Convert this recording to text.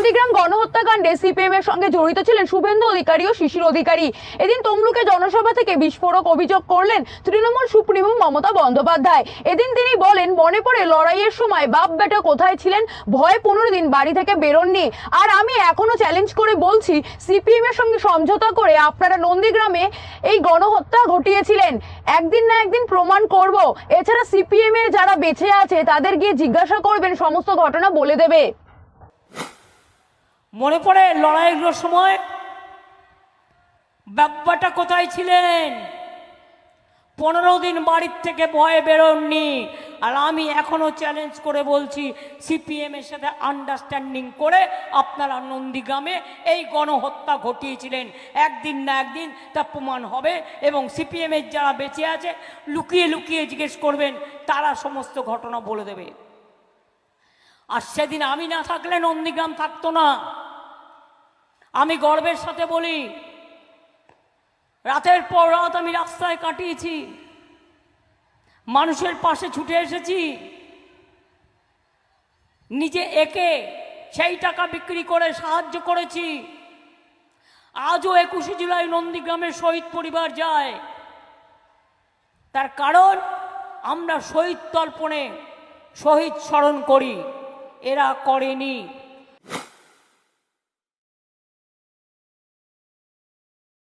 Nandigram গণহত্যাকাণ্ডে CPM এর সঙ্গে জড়িত ছিলেন শুভেন্দু অধিকারী ও শিশির অধিকারী। এদিন তমলুকে জনসভা থেকে বিস্ফোরক অভিযোগ করলেন তৃণমূল সুপ্রিমো মমতা বন্দ্যোপাধ্যায়। এদিন তিনি বলেন, মনে পড়ে লড়াইয়ের সময় বাপ বেটা কোথায় ছিলেন, ভয়ে পনেরো দিন বাড়ি থেকে বেরোননি। আর আমি এখনও চ্যালেঞ্জ করে বলছি, সিপিএম এর সঙ্গে সমঝোতা করে আপনারা নন্দীগ্রামে এই গণহত্যা ঘটিয়েছিলেন। একদিন না একদিন প্রমাণ করব। এছাড়া সিপিএম এর যারা বেঁচে আছে, তাদের গিয়ে জিজ্ঞাসা করবেন, সমস্ত ঘটনা বলে দেবে। মনে পড়ে লড়াইগুলোর সময়? ব্যাপারটা কোথায় ছিলেন? পনেরো দিন বাড়ির থেকে ভয়ে বেরোননি। আর আমি এখনও চ্যালেঞ্জ করে বলছি সিপিএম এর সাথে আন্ডারস্ট্যান্ডিং করে আপনারা নন্দীগ্রামে এই গণহত্যা ঘটিয়েছিলেন। একদিন না একদিন তা প্রমাণ হবে এবং সিপিএম এর যারা বেঁচে আছে, লুকিয়ে লুকিয়ে জিজ্ঞেস করবেন, তারা সমস্ত ঘটনা বলে দেবে। আর সেদিন আমি না থাকলে নন্দীগ্রাম থাকতো না। আমি গর্বের সাথে বলি, রাতের পর রাত আমি রাস্তায় কাটিয়েছি, মানুষের পাশে ছুটে এসেছি, নিজে একে সেই টাকা বিক্রি করে সাহায্য করেছি। আজও একুশে জুলাই নন্দীগ্রামের শহীদ পরিবার যায়। তার কারণ, আমরা শহীদ তর্পণে শহীদ স্মরণ করি, এরা করেনি।